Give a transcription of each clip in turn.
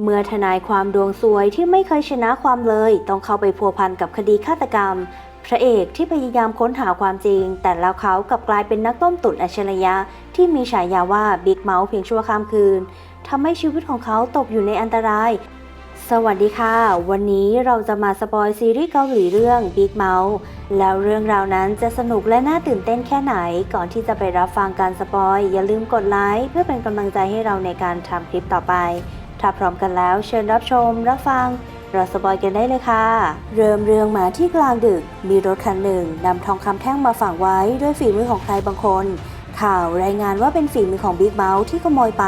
เมื่อทนายความดวงซวยที่ไม่เคยชนะความเลย ต้องเข้าไปพัวพันกับคดีฆาตกรรม พระเอกที่พยายามค้นหาความจริง แต่แล้วเขากลับกลายเป็นนักต้มตุ๋นอัจฉริยะที่มีฉายาว่าบิ๊กเมาส์เพียงชั่วข้ามคืนทำให้ชีวิตของเขาตกอยู่ในอันตราย สวัสดีค่ะ วันนี้เราจะมาสปอยซีรีส์เกาหลีเรื่อง Big Mouth แล้วเรื่องราวนั้นจะสนุกและน่าตื่นเต้นแค่ไหน ก่อนที่จะไปรับฟังการสปอยอย่าลืมกดไลค์เพื่อเป็นกำลังใจให้เราในการทำคลิปต่อไป ถ้าพร้อมกันแล้วเชิญรับชมรับฟังเราสบอยกันได้เลยค่ะ เริ่มเรื่องมาที่กลางดึก มีรถคันหนึ่งนำทองคำแท่งมาฝังไว้ด้วยฝีมือของใครบางคน ข่าวรายงานว่าเป็นฝีมือของบิ๊กเมาส์ที่ขโมยไป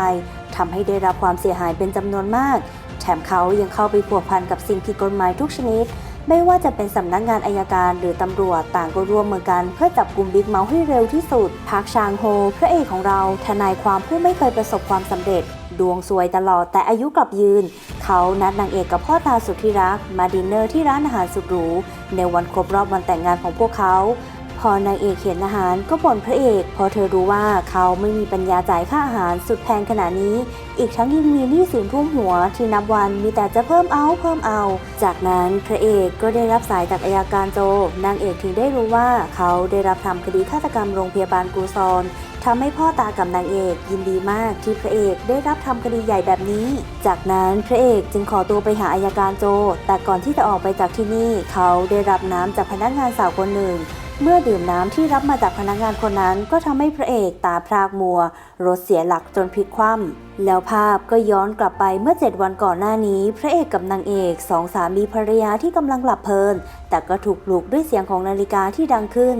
ทำให้ได้รับความเสียหายเป็นจำนวนมาก แถมเขายังเข้าไปผัวพันกับสิ่งผิดกฎหมายทุกชนิด ไม่ว่าจะเป็นสำนักงานอายการหรือตำรวจต่างก็ร่วมมือกัน เพื่อจับกลุ่มบิ๊กเมาส์ให้เร็วที่สุดพักชางโฮ พระเอกของเรา ทนายความผู้ไม่เคยประสบความสำเร็จ ดวงสวยตลอดแต่อายุกลับยืน เขานัดนางเอกกับพ่อตาสุดที่รัก มาดินเนอร์ที่ร้านอาหารสุดหรูในวันครบรอบวันแต่งงานของพวกเขา พอนางเอกเห็นอาหารก็บ่นพระเอกเพราะเธอรู้ว่าเขาไม่มีปัญญาจ่ายค่าอาหารสุดแพงขนาดนี้ อีกทั้งยังมีหนี้สินท่วมหัวที่นับวันมีแต่จะเพิ่มเอาเพิ่มเอา จากนั้นพระเอกก็ได้รับสายจากอายการโจ นางเอกถึงได้รู้ว่าเขาได้รับทำคดีฆาตกรรมโรงพยาบาลกูซอนทำให้พ่อตากับนางเอกยินดีมากที่พระเอกได้รับทำคดีใหญ่แบบนี้ จากนั้นพระเอกจึงขอตัวไปหาอายการโจ แต่ก่อนที่จะออกไปจากที่นี่ เขาได้รับน้ำจากพนักงานสาวคนหนึ่ง เมื่อดื่มน้ำที่รับมาจากพนักงานคนนั้นก็ทำให้พระเอกตาพรากมัว รถเสียหลักจนพลิกคว่ำแล้วภาพก็ย้อนกลับไปเมื่อ 7 วันก่อนหน้านี้ พระเอกกับนางเอกสองสามีภรรยาที่กำลังหลับเพลิน แต่ก็ถูกปลุกด้วยเสียงของนาฬิกาที่ดังขึ้น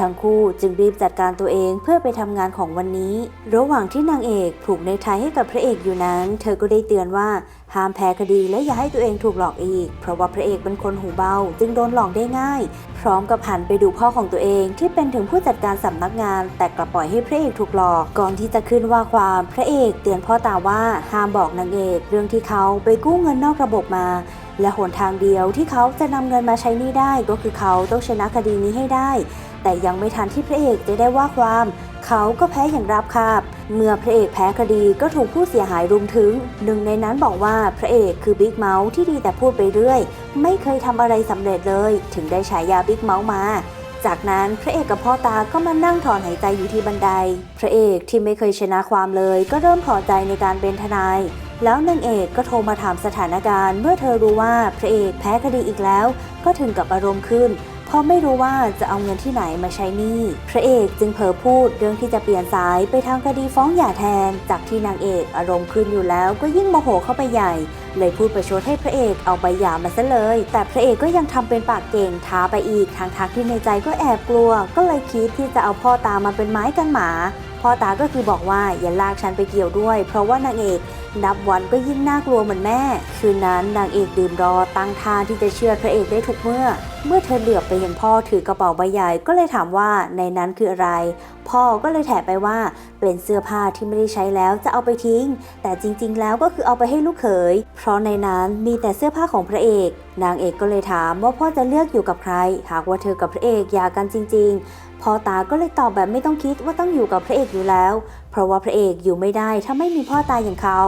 ทั้งคู่จึงรีบจัดการตัวเองเพื่อไปทำงานของวันนี้ ระหว่างที่นางเอกผูกในไทยให้กับพระเอกอยู่นั้น เธอก็ได้เตือนว่าห้ามแพ้คดีและอย่าให้ตัวเองถูกหลอกอีก เพราะว่าพระเอกเป็นคนหูเบา จึงโดนหลอกได้ง่าย พร้อมกับหันไปดูพ่อของตัวเองที่เป็นถึงผู้จัดการสำนักงาน แต่กลับปล่อยให้พระเอกถูกหลอก ก่อนที่จะขึ้นว่าความพระเอกเตือนพ่อตาว่าห้ามบอกนางเอกเรื่องที่เขาไปกู้เงินนอกระบบมาและหนทางเดียวที่เขาจะนำเงินมาใช้นี้ได้ก็คือเขาต้องชนะคดีนี้ให้ได้ แต่ยังไม่ทันที่พระเอกจะได้ว่าความ เขาก็แพ้อย่างราบคาบ เมื่อพระเอกแพ้คดีก็ถูกผู้เสียหายรุมถึง หนึ่งในนั้นบอกว่าพระเอกคือบิ๊กเมาส์ที่ดีแต่พูดไปเรื่อย ไม่เคยทำอะไรสำเร็จเลย ถึงได้ฉายาบิ๊กเมาส์มาจากนั้นพระเอกกับพ่อตาก็มานั่งถอนหายใจอยู่ที่บันได พระเอกที่ไม่เคยชนะความเลย ก็เริ่มพอใจในการเป็นทนาย แล้วนางเอกก็โทรมาถามสถานการณ์ เมื่อเธอรู้ว่าพระเอกแพ้คดีอีกแล้ว ก็ถึงกับอารมณ์ขึ้น เพราะไม่รู้ว่าจะเอาเงินที่ไหนมาใช้หนี้พระเอกจึงเผลอพูดเรื่องที่จะเปลี่ยนสายไปทางคดีฟ้องหย่าแทน จากที่นางเอกอารมณ์ขึ้นอยู่แล้วก็ยิ่งโมโหเข้าไปใหญ่ เลยพูดประชดให้พระเอกเอาใบหย่ามาซะเลย แต่พระเอกก็ยังทำเป็นปากเก่งท้าไปอีกทางทักที่ในใจก็แอบกลัว ก็เลยคิดที่จะเอาพ่อตามาเป็นไม้กันหมา พ่อตาก็คือบอกว่าอย่าลากฉันไปเกี่ยวด้วย เพราะว่านางเอกนับวันก็ยิ่งน่ากลัวเหมือนแม่ คืนนั้นนางเอกดื่มรอตั้งท่าที่จะเชื่อพระเอกได้ทุกเมื่อ เมื่อเธอเหลือบไปเห็นพ่อถือกระเป๋าใบใหญ่ก็เลยถามว่าในนั้นคืออะไร พ่อก็เลยแถไปว่าเป็นเสื้อผ้าที่ไม่ได้ใช้แล้วจะเอาไปทิ้ง แต่จริงๆ แล้วก็คือเอาไปให้ลูกเขย เพราะในนั้นมีแต่เสื้อผ้าของพระเอก นางเอกก็เลยถามว่าพ่อจะเลือกอยู่กับใคร หากว่าเธอกับพระเอกหย่ากันจริง ๆ พ่อตาก็เลยตอบแบบไม่ต้องคิดว่าต้องอยู่กับพระเอกอยู่แล้ว เพราะว่าพระเอกอยู่ไม่ได้ถ้าไม่มีพ่อตาอย่างเขา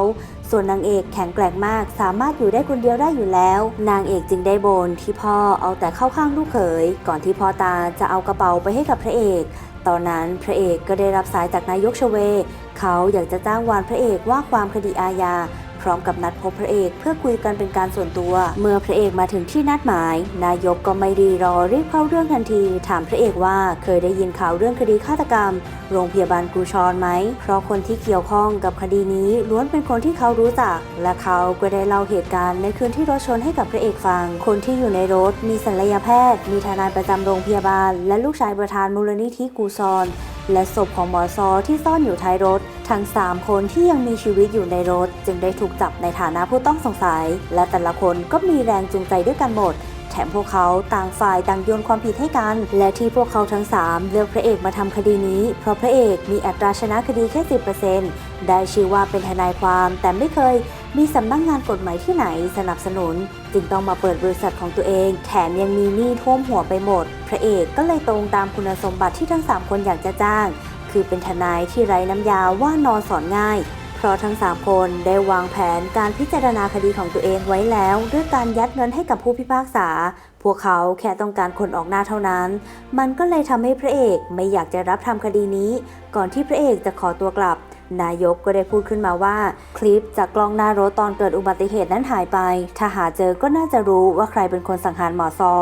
ส่วนนางเอกแข็งแกร่งมาก สามารถอยู่ได้คนเดียวได้อยู่แล้ว นางเอกจึงได้บนที่พ่อเอาแต่เข้าข้างลูกเขย ก่อนที่พ่อตาจะเอากระเป๋าไปให้กับพระเอก ตอนนั้นพระเอกก็ได้รับสายจากนายกชเว เขาอยากจะจ้างวานพระเอกว่าความคดีอาญา พร้อมกับนัดพบพระเอกเพื่อคุยกันเป็นการส่วนตัว เมื่อพระเอกมาถึงที่นัดหมาย นายกก็ไม่รีรอรีบเข้าเรื่องทันที ถามพระเอกว่าเคยได้ยินข่าวเรื่องคดีฆาตกรรม โรงพยาบาลกูชอนไหม เพราะคนที่เกี่ยวข้องกับคดีนี้ล้วนเป็นคนที่เขารู้จัก และเขาก็ได้เล่าเหตุการณ์ในคืนที่รถชนให้กับพระเอกฟัง คนที่อยู่ในรถมีศัลยแพทย์ มีทนายประจำโรงพยาบาล และลูกชายประธานมูลนิธิกูซอนและศพของหมอซอที่ซ่อนอยู่ท้ายรถ ทั้ง 3 คนที่ยังมีชีวิตอยู่ในรถ จึงได้ถูกจับในฐานะผู้ต้องสงสัย และแต่ละคนก็มีแรงจูงใจด้วยกันหมด แถมพวกเขาต่างฝ่ายต่างโยนความผิดให้กัน และที่พวกเขาทั้ง 3 เลือกพระเอกมาทำคดีนี้ เพราะพระเอกมีอัตราชนะคดีแค่ 10%ได้ชื่อว่าเป็นทนายความแต่ไม่เคย มีสำนักงงานกฎหมายที่ไหนสนับสนุน จึงต้องมาเปิดบริษัทของตัวเอง แถมยังมีหนี้ท่วมหัวไปหมด พระเอกก็เลยตรงตามคุณสมบัติที่ทั้ง 3 คนอยากจะจ้าง คือเป็นทนายที่ไร้น้ำยาว่านอนสอนง่าย เพราะทั้ง 3 คนได้วางแผนการพิจารณาคดีของตัวเองไว้แล้ว ด้วยการยัดเงินให้กับผู้พิพากษา พวกเขาแค่ต้องการคนออกหน้าเท่านั้น มันก็เลยทำให้พระเอกไม่อยากจะรับทำคดีนี้ ก่อนที่พระเอกจะขอตัวกลับ นายกก็ได้พูดขึ้นมาว่า คลิปจากกล้องหน้ารถตอนเกิดอุบัติเหตุนั้นหายไป ถ้าหาเจอก็น่าจะรู้ว่าใครเป็นคนสังหารหมอซอ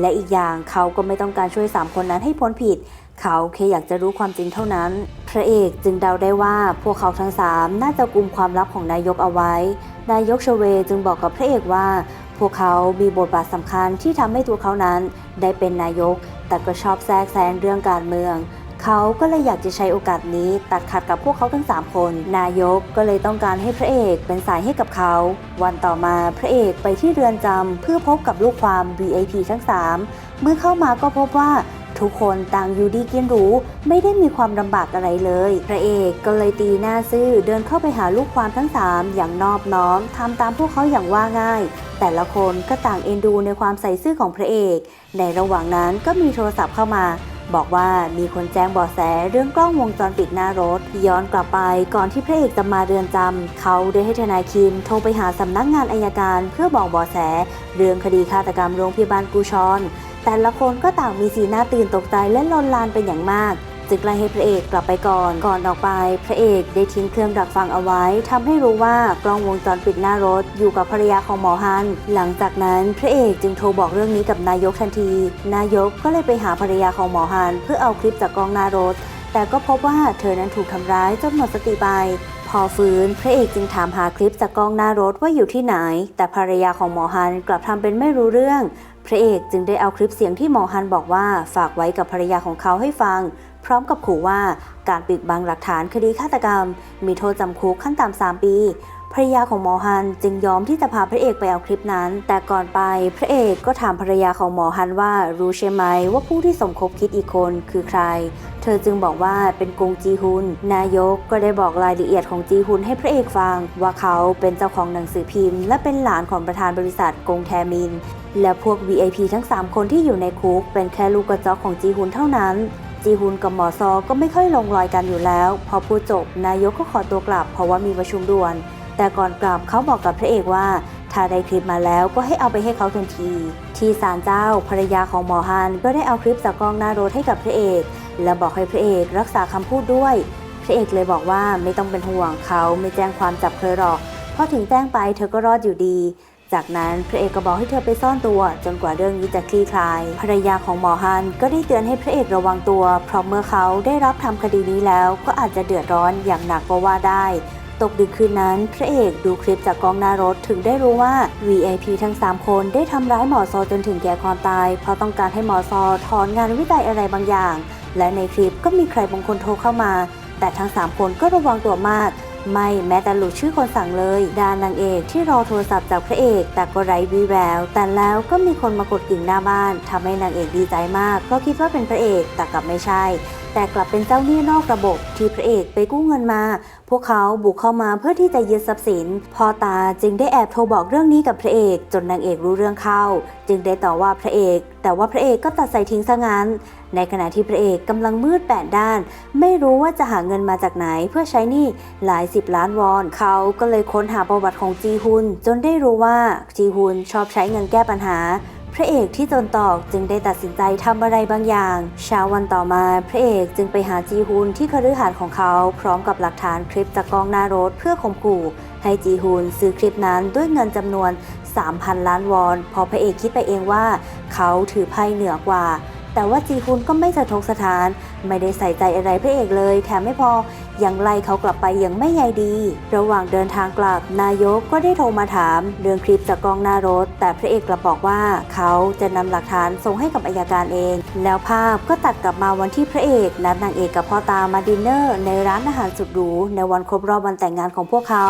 และอีกอย่างเขาก็ไม่ต้องการช่วยสามคนนั้นให้พ้นผิด เขาแค่อยากจะรู้ความจริงเท่านั้น พระเอกจึงเดาได้ว่าพวกเขาทั้งสามน่าจะกุมความลับของนายกเอาไว้ นายกชเวจึงบอกกับพระเอกว่า พวกเขามีบทบาทสำคัญที่ทำให้ตัวเขานั้น ได้เป็นนายก แต่ก็ชอบแทรกแซงเรื่องการเมือง เขาก็เลยอยากจะใช้โอกาสนี้ตัดขาดกับพวกเขาทั้ง 3 คน นายกก็เลยต้องการให้พระเอกเป็นสายให้กับเขา วันต่อมาพระเอกไปที่เรือนจำเพื่อพบกับลูกความ VIP ทั้ง 3 เมื่อเข้ามาก็พบว่าทุกคนต่างอยู่ดีกินหรูไม่ได้มีความลำบากอะไรเลย พระเอกก็เลยตีหน้าซื่อเดินเข้าไปหาลูกความทั้ง 3 อย่างนอบน้อมทำตามพวกเขาอย่างว่าง่าย แต่ละคนก็ต่างเอ็นดูในความใส่ซื่อของพระเอก ในระหว่างนั้นก็มีโทรศัพท์เข้ามา บอกว่ามีคนแจ้งเบาะแสเรื่องกล้องวงจรปิดหน้ารถ ย้อนกลับไปก่อนที่พระเอกจะมาเรือนจำเขาได้ให้ทนายคิมโทรไปหาสำนักงานอายการเพื่อบอกเบาะแส เรื่องคดีฆาตกรรมโรงพยาบาลกูชอน แต่ละคนก็ต่างมีสีหน้าตื่นตกใจและลนลานเป็นอย่างมาก จึงไล่ให้พระเอกกลับไปก่อนก่อนออกไป พระเอกได้ทิ้งเครื่องดักฟังเอาไว้ทำให้รู้ว่ากล้องวงจรปิดหน้ารถ อยู่กับภรรยาของหมอฮัน หลังจากนั้นพระเอกจึงโทรบอกเรื่องนี้กับนายกทันที นายกก็เลยไปหาภรรยาของหมอฮัน เพื่อเอาคลิปจากกล้องหน้ารถ แต่ก็พบว่าเธอนั้นถูกทำร้ายจนหมดสติไปพอฟื้น พระเอกจึงถามหาคลิปจากกล้องหน้ารถว่าอยู่ที่ไหน แต่ภรรยาของหมอฮันกลับทำเป็นไม่รู้เรื่อง พระเอกจึงได้เอาคลิปเสียงที่หมอฮันบอกว่าฝากไว้กับภรรยาของเขาให้ฟัง ร้อมกับขู่ว่าการปิดบังหลักฐานคดีฆาตกรรม มีโทษจำคุกขั้นต่ำ3ปีภรรยาของหมอฮันจึงยอมที่จะพาพระเอกไปเอาคลิปนั้น แต่ก่อนไปพระเอกก็ถามภรรยาของหมอฮันว่ารู้ใช่ไหมว่าผู้ที่สมคบคิดอีกคนคือใคร เธอจึงบอกว่าเป็นกงจีฮุน นายกก็ได้บอกรายละเอียดของจีฮุนให้พระเอกฟัง ว่าเขาเป็นเจ้าของหนังสือพิมพ์ และเป็นหลานของประธานบริษัทกงแทมิน และพวก VIP ทั้ง 3 คนที่อยู่ในคุกเป็นแค่ลูกกระจอกของจีฮุนเท่านั้น จีฮุนกับหมอซอก็ไม่ค่อยลงรอยกันอยู่แล้ว พอพูดจบนายกก็ขอตัวกลับ เพราะว่ามีประชุมด่วน แต่ก่อนกลับเขาบอกกับพระเอกว่า ถ้าได้คลิปมาแล้วก็ให้เอาไปให้เขาทันที ที่ศาลเจ้าภรรยาของหมอฮันก็ได้เอาคลิปจากกล้องหน้ารถให้กับพระเอก และบอกให้พระเอกรักษาคำพูดด้วย พระเอกเลยบอกว่าไม่ต้องเป็นห่วงเขาไม่แจ้งความจับเธอหรอกเพราะถึงแจ้งไปเธอก็รอดอยู่ดี จากนั้นพระเอกก็บอกให้เธอไปซ่อนตัวจนกว่าเรื่องนี้จะคลี่คลาย ภรรยาของหมอฮันก็ได้เตือนให้พระเอกระวังตัว เพราะเมื่อเขาได้รับทำคดีนี้แล้ว ก็อาจจะเดือดร้อนอย่างหนักก็ว่าได้ ตกดึกคืนนั้น พระเอกดูคลิปจากกล้องหน้ารถถึงได้รู้ว่า VIP ทั้ง 3 คนได้ทำร้ายหมอซอจนถึงแก่ความตาย เพราะต้องการให้หมอซอถอนงานวิจัยอะไรบางอย่าง และในคลิปก็มีใครบางคนโทรเข้ามา แต่ทั้ง 3 คนก็ระวังตัวมาก ไม่แม้แต่หลุดชื่อคนสั่งเลยดานางเอกที่รอโทรศัพท์จากพระเอก แต่ก็ไร้วีแวว แต่แล้วก็มีคนมากดกิ่งหน้าบ้านทำให้นางเอกดีใจมาก เพราะคิดว่าเป็นพระเอกแต่กลับไม่ใช่ แต่กลับเป็นเจ้าหนี้นอกระบบที่พระเอกไปกู้เงินมา พวกเขาบุกเข้ามาเพื่อที่จะยึดทรัพย์สิน พ่อตาจึงได้แอบโทรบอกเรื่องนี้กับพระเอก จนนางเอกรู้เรื่องเข้า จึงได้ต่อว่าพระเอก แต่ว่าพระเอกก็ตัดใส่ทิ้งซะงั้น ในขณะที่พระเอกกำลังมืดแปดด้าน ไม่รู้ว่าจะหาเงินมาจากไหนเพื่อใช้หนี้หลายสิบล้านวอน เขาก็เลยค้นหาประวัติของจีฮุนจนได้รู้ว่าจีฮุนชอบใช้เงินแก้ปัญหา ระเอกที่จนตอกจึงได้ตัดสินใจทำอะไรบางอย่าง เช้าวันต่อมาพระเอกจึงไปหาจีฮุนที่คฤหาสน์ของเขา พร้อมกับหลักฐานคลิปจากกล้องหน้ารถเพื่อข่มขู่ให้จีฮุนซื้อคลิปนั้นด้วยเงินจำนวน 3,000 ล้านวอนเพอพระเอกคิดไปเองว่า เขาถือไพ่เหนือกว่าแต่ว่าจีฮุนก็ไม่สะทกสถาน ไม่ได้ใส่ใจอะไรพระเอกเลย แถมไม่พอ ยังไล่เขากลับไปอย่างไม่ใยดี ระหว่างเดินทางกลับนายกก็ได้โทรมาถาม เรื่องคลิปจากกล้องหน้ารถ แต่พระเอกกลับบอกว่าเขาจะนำหลักฐานส่งให้กับอายการเอง แล้วภาพก็ตัดกลับมาวันที่พระเอกนัดนางเอกกับพ่อตามาดินเนอร์ในร้านอาหารสุดหรูในวันครบรอบวันแต่งงานของพวกเขา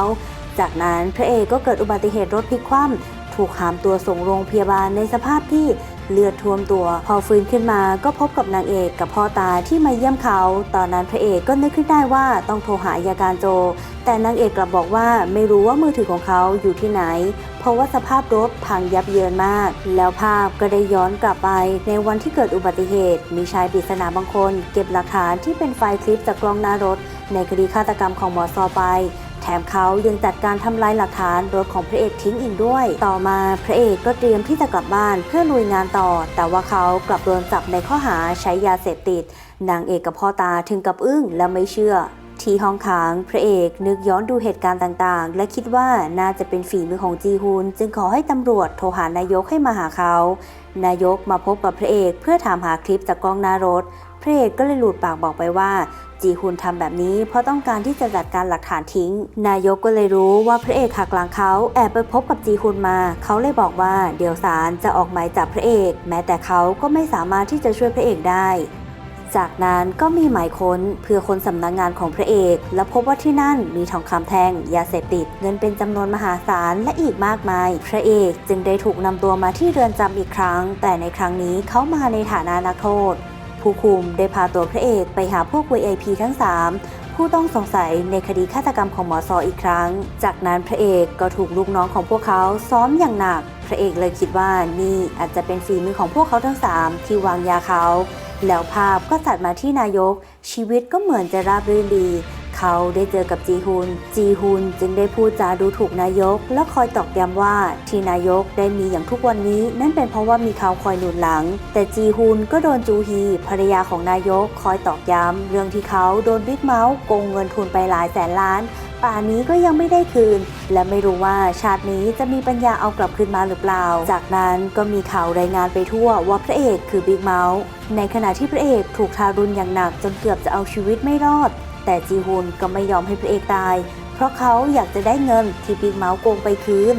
จากนั้นพระเอกก็เกิดอุบัติเหตุรถพลิกคว่ำถูกหามตัวส่งโรงพยาบาลในสภาพที่ เลือดท่วมตัว พอฟื้นขึ้นมาก็พบกับนางเอกกับพ่อตาที่มาเยี่ยมเขา ตอนนั้นพระเอกก็นึกขึ้นได้ว่าต้องโทรหาอัยการโจ แต่นางเอกกลับบอกว่าไม่รู้ว่ามือถือของเขาอยู่ที่ไหน เพราะว่าสภาพรถพังยับเยินมาก แล้วภาพก็ได้ย้อนกลับไป ในวันที่เกิดอุบัติเหตุ มีชายปริศนาบางคน เก็บหลักฐานที่เป็นไฟล์คลิปจากกล้องหน้ารถ ในคดีฆาตกรรมของหมอซอไป มเขายังจัดการทำลายหลักฐานรถของพระเอกทิ้งอีกด้วย ต่อมาพระเอกก็เตรียมที่จะกลับบ้านเพื่อลุยงานต่อ แต่ว่าเขากลับโดนจับในข้อหาใช้ยาเสพติด นางเอกกับพ่อตาถึงกับอึ้งและไม่เชื่อที่ห้องขังพระเอกนึกย้อนดูเหตุการณ์ต่างๆ และคิดว่าน่าจะเป็นฝีมือของจีฮุนจึงขอให้ตำรวจโทรหานายกให้มาหาเขา นายกมาพบกับพระเอกเพื่อถามหาคลิปจากกล้องหน้ารถ พระเอกก็เลยหลุดปากบอกไปว่า จีฮุนทำแบบนี้เพราะต้องการที่จะจัดการหลักฐานทิ้ง นายกก็เลยรู้ว่าพระเอกหักหลังเขาแอบไปพบกับจีฮุนมา เขาเลยบอกว่าเดี๋ยวศาลจะออกหมายจับพระเอก แม้แต่เขาก็ไม่สามารถที่จะช่วยพระเอกได้จากนั้นก็มีหมายค้นเพื่อคนสำนักงานของพระเอก และพบว่าที่นั่นมีทองคำแท่ง ยาเสพติด เงินเป็นจำนวนมหาศาลและอีกมากมาย พระเอกจึงได้ถูกนำตัวมาที่เรือนจำอีกครั้ง แต่ในครั้งนี้เขามาในฐานะนักโทษ ผู้คุมได้พาตัวพระเอกไปหาพวก VIP ทั้ง 3 ผู้ต้องสงสัยในคดีฆาตกรรมของหมอซออีกครั้ง จากนั้นพระเอกก็ถูกลูกน้องของพวกเขาซ้อมอย่างหนัก พระเอกเลยคิดว่านี่อาจจะเป็นฝีมือของพวกเขาทั้ง 3 ที่วางยาเขา แล้วภาพก็ตัดมาที่นายก ชีวิตก็เหมือนจะราบรื่นดี เขาได้เจอกับจีฮุน จีฮุนจึงได้พูดจาดูถูกนายก และคอยตอกย้ำว่าที่นายกได้มีอย่างทุกวันนี้ นั่นเป็นเพราะว่ามีเขาคอยหนุนหลัง แต่จีฮุนก็โดนจูฮีภรรยาของนายกคอยตอกย้ำเรื่องที่เขาโดนบิ๊กเมาส์โกงเงินทุนไปหลายแสนล้านป่านนี้ก็ยังไม่ได้คืน และไม่รู้ว่าชาตินี้จะมีปัญญาเอากลับคืนมาหรือเปล่า จากนั้นก็มีข่าวรายงานไปทั่วว่าพระเอกคือบิ๊กเมาส์ในขณะที่พระเอกถูกทารุณอย่างหนักจนเกือบจะเอาชีวิตไม่รอด แต่จีฮุนก็ไม่ยอมให้พระเอกตาย เพราะเขาอยากจะได้เงินที่บิ๊กเมาส์โกงไปคืน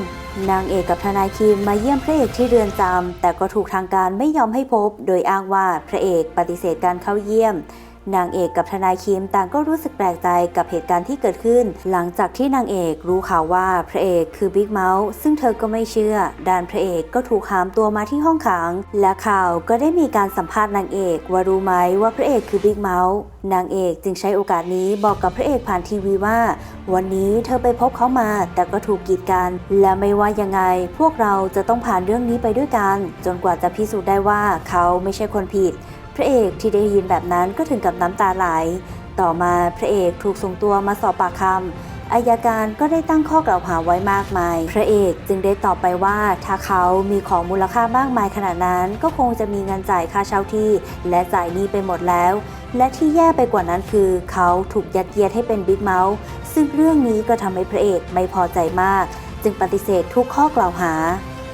นางเอกกับทนายคิมมาเยี่ยมพระเอกที่เรือนจำแต่ก็ถูกทางการไม่ยอมให้พบ โดยอ้างว่าพระเอกปฏิเสธการเข้าเยี่ยม นางเอกกับทนายคิมต่างก็รู้สึกแปลกใจกับเหตุการณ์ที่เกิดขึ้น หลังจากที่นางเอกรู้ข่าวว่าพระเอกคือบิ๊กเมาส์ซึ่งเธอก็ไม่เชื่อด้านพระเอกก็ถูกหามตัวมาที่ห้องขัง และข่าวก็ได้มีการสัมภาษณ์นางเอกว่ารู้ไหมว่าพระเอกคือบิ๊กเมาส์นางเอกจึงใช้โอกาสนี้บอกกับพระเอกผ่านทีวีว่า วันนี้เธอไปพบเขามา แต่ก็ถูกกีดกันและไม่ว่ายังไง พวกเราจะต้องผ่านเรื่องนี้ไปด้วยกัน จนกว่าจะพิสูจน์ได้ว่าเขาไม่ใช่คนผิด ระเอกที่ได้ยินแบบนั้นก็ถึงกับน้ำตาไหล ต่อมาพระเอกถูกส่งตัวมาสอบปากคำอายการก็ได้ตั้งข้อกล่าวหาไว้มากมาย พระเอกจึงได้ตอบไปว่าถ้าเขามีของมูลค่ามากมายขนาดนั้น ก็คงจะมีเงินจ่ายค่าเช่าที่ และจ่ายหนี้ไปหมดแล้ว และที่แย่ไปกว่านั้นคือ เขาถูกยัดเยียดให้เป็นบิ๊กเมาส์ซึ่งเรื่องนี้ก็ทำให้พระเอกไม่พอใจมาก จึงปฏิเสธทุกข้อกล่าวหา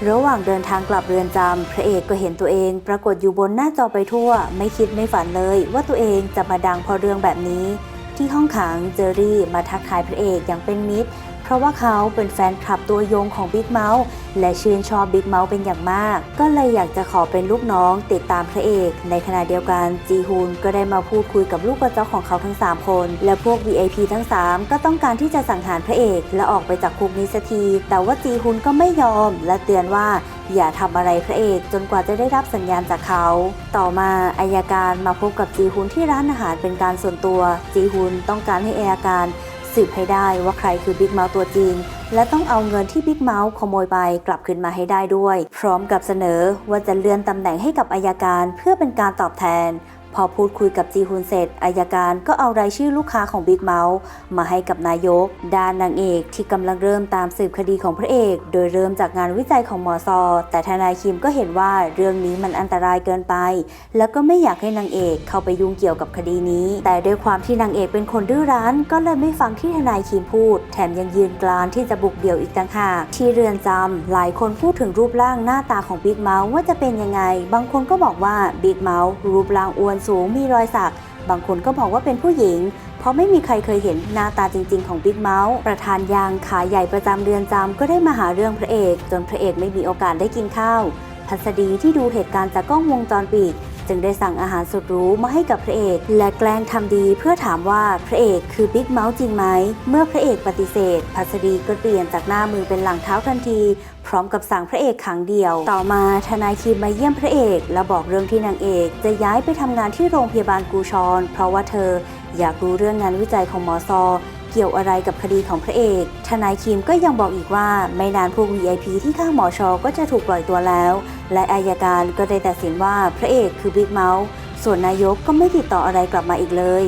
ระหว่างเดินทางกลับเรือนจำพระเอกก็เห็นตัวเอง ปรากฏอยู่บนหน้าจอไปทั่ว ไม่คิดไม่ฝันเลย ว่าตัวเองจะมาดังพอเรื่องแบบนี้ ที่ห้องขังเจอรี่มาทักทายพระเอกอย่างเป็นมิตร เพราะว่าเขาเป็นแฟนคลับตัวยงของบิ๊กเมาส์และชื่นชอบบิ๊กเมาส์เป็นอย่างมาก ก็เลยอยากจะขอเป็นลูกน้องติดตามพระเอก ในขณะเดียวกันจีฮุนก็ได้มาพูดคุยกับลูกกระจอกของเขาทั้ง 3 คน และพวก VIP ทั้ง 3 ก็ต้องการที่จะสังหารพระเอก และออกไปจากคุกนี้สักที แต่ว่าจีฮุนก็ไม่ยอม และเตือนว่าอย่าทำอะไรพระเอกจนกว่าจะได้รับสัญญาณจากเขา ต่อมาอายการมาพบกับจีฮุนที่ร้านอาหารเป็นการส่วนตัว จีฮุนต้องการให้อายการ สืบให้ได้ว่าใครคือบิ๊กเมาส์ตัวจริง และต้องเอาเงินที่บิ๊กเมาส์ขโมยไปกลับคืนมาให้ได้ด้วย พร้อมกับเสนอว่าจะเลื่อนตำแหน่งให้กับอายการ เพื่อเป็นการตอบแทน พอพูดคุยกับจีฮุนเสร็จอายการก็เอารายชื่อลูกค้าของบิ๊กเมาส์มาให้กับนายก ด้านนางเอกที่กำลังเริ่มตามสืบคดีของพระเอก โดยเริ่มจากงานวิจัยของหมอซอ แต่ทนายคิมก็เห็นว่าเรื่องนี้มันอันตรายเกินไป แล้วก็ไม่อยากให้นางเอกเข้าไปยุ่งเกี่ยวกับคดีนี้ แต่ด้วยความที่นางเอกเป็นคนดื้อรั้น ก็เลยไม่ฟังที่ทนายคิมพูด แถมยังยืนกรานที่จะบุกเดี่ยวอีกต่างหากที่เรือนจำหลายคนพูดถึงรูปร่างหน้าตาของบิ๊กเมาส์ว่าจะเป็นยังไง บางคนก็บอกว่าบิ๊กเมาส์รูปร่างอ้วนสูงมีรอยสัก บางคนก็บอกว่าเป็นผู้หญิง เพราะไม่มีใครเคยเห็นหน้าตาจริง ๆ ของบิ๊กเมาส์ประธานยางขาใหญ่ประจำเรือนจำก็ได้มาหาเรื่องพระเอก จนพระเอกไม่มีโอกาสได้กินข้าวพัสดีที่ดูเหตุการณ์จากกล้องวงจรปิด จึงได้สั่งอาหารสุดหรูมาให้กับพระเอก และแกล้งทำดีเพื่อถามว่าพระเอกคือบิ๊กเมาส์จริงไหม เมื่อพระเอกปฏิเสธ พัสดีก็เปลี่ยนจากหน้ามือเป็นหลังเท้าทันที พร้อมกับสั่งพระเอกขังเดียว ต่อมาทนายคิมมาเยี่ยมพระเอก และบอกเรื่องที่นางเอก จะย้ายไปทำงานที่โรงพยาบาลกูชอน เพราะว่าเธออยากรู้เรื่องงานวิจัยของหมอซอ เกี่ยวอะไรกับคดีของพระเอก ทนายคิมก็ยังบอกอีกว่าไม่นานพวก VIP ที่ฆ่าหมอชอก็จะถูกปล่อยตัวแล้ว และอายการก็ได้ตัดสินว่าพระเอกคือบิ๊กเมาส์ส่วนนายกก็ไม่ติดต่ออะไรกลับมาอีกเลย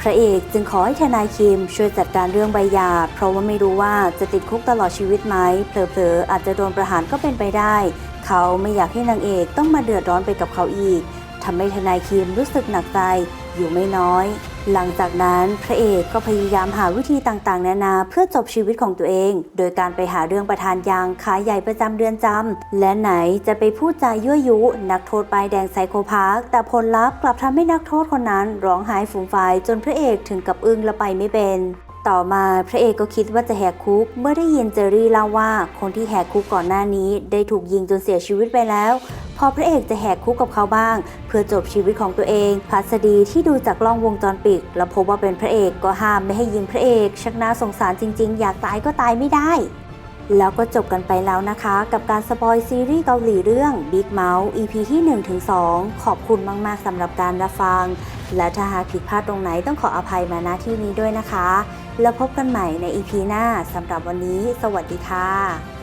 พระเอกจึงขอให้ทนายคิมช่วยจัดการเรื่องใบหย่าเพราะว่าไม่รู้ว่าจะติดคุกตลอดชีวิตไหมเผลอๆอาจจะโดนประหารก็เป็นไปได้ เขาไม่อยากให้นางเอกต้องมาเดือดร้อนไปกับเขาอีกทำให้ทนายคิมรู้สึกหนักใจอยู่ไม่น้อย หลังจากนั้นพระเอกก็พยายามหาวิธีต่างๆ นานาเพื่อจบชีวิตของตัวเอง โดยการไปหาเรื่องประธานยางขาใหญ่ประจำเดือนจำและไหนจะไปพูดจายั่วยุ นักโทษปลายแดงไซโคพาร์คแต่ผลลัพธ์กลับทำให้นักโทษคนนั้นร้องไห้ฟูมฟายจนพระเอกถึงกับอึ้งและไปไม่เป็น ต่อมาพระเอกก็คิดว่าจะแหกคุก เมื่อได้ยินเจอรี่เล่าว่า คนที่แหกคุกก่อนหน้านี้ ได้ถูกยิงจนเสียชีวิตไปแล้ว พอพระเอกจะแหกคุกกับเขาบ้าง เพื่อจบชีวิตของตัวเอง พัสดีที่ดูจากกล้องวงจรปิด แล้วพบว่าเป็นพระเอกก็ห้ามไม่ให้ยิงพระเอก ชักน่าสงสารจริง ๆ อยากตายก็ตายไม่ได้แล้วก็จบกันไปแล้วนะคะ กับการสปอยซีรีส์เกาหลีเรื่อง Big Mouth EP ที่ 1-2 ขอบคุณมาก ๆสำหรับการรับฟัง และถ้าหากผิดพลาดตรงไหนต้องขออภัยมาณที่นี้ด้วยนะคะ แล้วพบกันใหม่ในอีพีหน้าสำหรับวันนี้ สวัสดีค่ะ